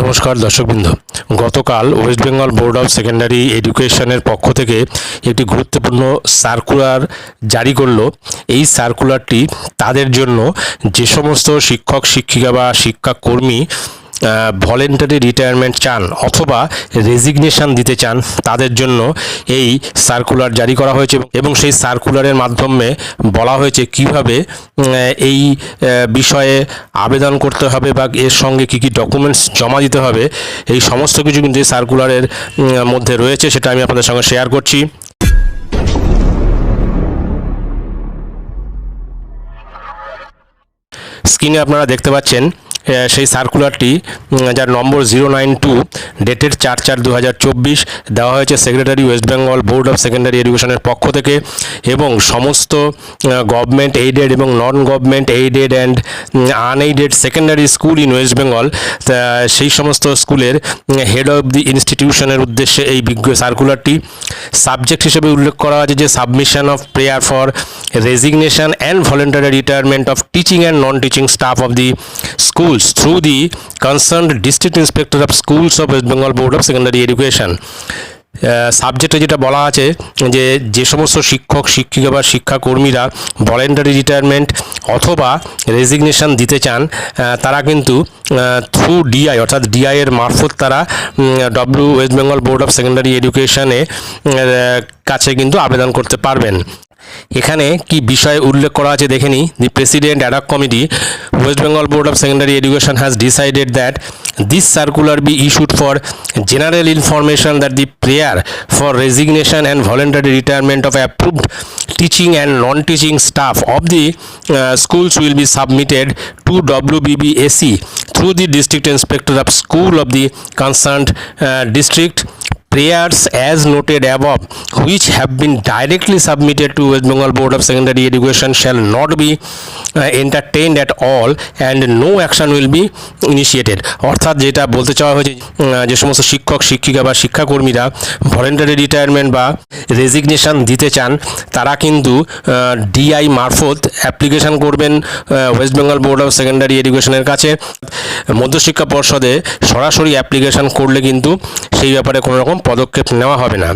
নমস্কার দর্শকবৃন্দ। গতকাল West Bengal Board of Secondary এডুকেশনের পক্ষ থেকে একটি গুরুত্বপূর্ণ সার্কুলার জারি করল। এই সার্কুলারটি তাদের জন্য যে সমস্ত শিক্ষক, শিক্ষিকা বা শিক্ষাকর্মী ভলেন্টারি রিটায়ারমেন্ট চান অথবা রেজিগনেশন দিতে চান, তাদের জন্য এই সার্কুলার জারি করা হয়েছে এবং সেই সার্কুলারের মাধ্যমে বলা হয়েছে কীভাবে এই বিষয়ে আবেদন করতে হবে বা এর সঙ্গে কি কি ডকুমেন্টস জমা দিতে হবে, এই সমস্ত কিছু কিন্তু এই সার্কুলারের মধ্যে রয়েছে, সেটা আমি আপনাদের সঙ্গে শেয়ার করছি। স্ক্রিনে আপনারা দেখতে পাচ্ছেন সেই সার্কুলারটি যার নম্বর জিরো নাইন টু ডেটেড চার চার দু দেওয়া হয়েছে secretary West Bengal Board of Secondary এডুকেশনের পক্ষ থেকে এবং সমস্ত গভর্নমেন্ট এইডেড এবং non government aided and unaided secondary school in West Bengal সেই সমস্ত স্কুলের হেড অফ দি ইনস্টিটিউশনের উদ্দেশ্যে এই বিজ্ঞ সার্কুলারটি সাবজেক্ট হিসেবে উল্লেখ করা আছে যে submission of prayer for resignation and voluntary retirement of teaching and non teaching staff of the schools through the concerned district inspector of schools of West Bengal Board of Secondary Education. সাবজেক্টে যেটা বলা আছে, যে যে সমস্ত শিক্ষক, শিক্ষিকা বা শিক্ষাকর্মীরা ভলেন্টারি রিটায়ারমেন্ট অথবা রেজিগনেশন দিতে চান তারা কিন্তু থ্রু ডিআই অর্থাৎ ডিআই এর মারফত তারা W West Bengal Board of Secondary এডুকেশনে কাছে কিন্তু আবেদন করতে পারবেন। এখানে কি বিষয় উল্লেখ করা আছে দেখে নিই। The president ad hoc committee West Bengal Board of Secondary Education has decided that this circular be issued for general information that the prayer for resignation and voluntary retirement of approved and non-teaching staff of the uh, schools will be submitted to WBBAC through the district inspector of school of the concerned uh, district. Prayers as noted above which have been directly submitted to West Bengal Board of Secondary Education shall not be uh, entertained at all and no action will be initiated. অর্থাৎ যেটা বলতে চাওয়া হয়েছে যে সমস্ত শিক্ষক শিক্ষিকা বা শিক্ষাকর্মীরা ভলেন্টারি রিটায়ারমেন্ট বা রেজিগনেশন দিতে চান তারা কিন্তু ডিআই মারফত অ্যাপ্লিকেশন করবেন West Bengal Board of Secondary এডুকেশনের কাছে। মধ্যশিক্ষা পর্ষদে সরাসরি অ্যাপ্লিকেশন করলে কিন্তু সেই ব্যাপারে কোনো রকম পদক্ষেপ নেওয়া হবে না।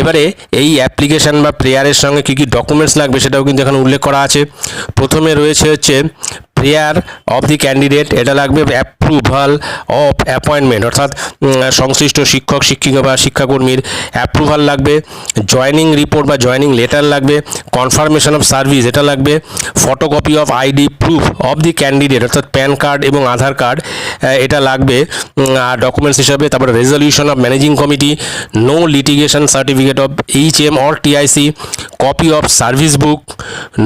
এবারে এই অ্যাপ্লিকেশান বা প্রেয়ারের সঙ্গে কী কী ডকুমেন্টস লাগবে সেটাও কিন্তু এখানে উল্লেখ করা আছে। প্রথমে রয়েছে হচ্ছে প্রেয়ার অফ দি ক্যান্ডিডেট এটা লাগবে অ্যাপ্রুভাল অফ অ্যাপয়েন্টমেন্ট অর্থাৎ সংশ্লিষ্ট শিক্ষক, শিক্ষিকা বা শিক্ষাকর্মীর অ্যাপ্রুভাল লাগবে জয়নিং রিপোর্ট বা জয়নিং লেটার লাগবে কনফার্মেশন অফ সার্ভিস এটা লাগবে photocopy of ID proof of the candidate অর্থাৎ প্যান কার্ড এবং আধার কার্ড এটা লাগবে আর ডকুমেন্টস হিসাবে, তারপরে resolution of managing committee no litigation certificate of H M or TIC copy of service book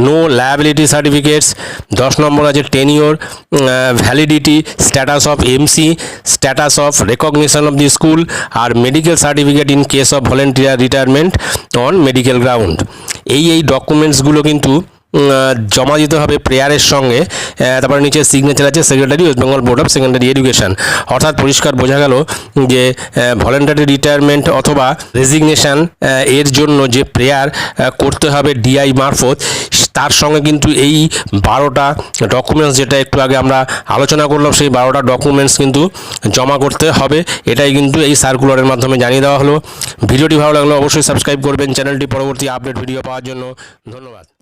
no liability certificates দশ নম্বর আছে tenure validity status of MC status of recognition of the school R medical certificate in case of volunteer retirement on medical ground এই এই ডকুমেন্টসগুলো কিন্তু জমা দিতে হবে প্রেয়ারের সঙ্গে। তারপরে নিচে সিগনেচার আছে secretary West Bengal Board of Secondary Education অর্থাৎ পরিষ্কার বোঝা গেল যে ভলেন্টারি রিটায়ারমেন্ট অথবা রেজিগনেশন এর জন্য যে প্রেয়ার করতে হবে ডিআই মারফত, তার সঙ্গে কিন্তু এই বারোটা ডকুমেন্টস যেটা একটু আগে আমরা আলোচনা করলাম, সেই বারোটা ডকুমেন্টস কিন্তু জমা করতে হবে। এটাই কিন্তু এই সার্কুলারের মাধ্যমে জানিয়ে দেওয়া হলো। ভিডিওটি ভালো লাগলে অবশ্যই সাবস্ক্রাইব করবেন। চ্যানেলটি পরবর্তী আপডেট ভিডিও পাওয়ার জন্য ধন্যবাদ।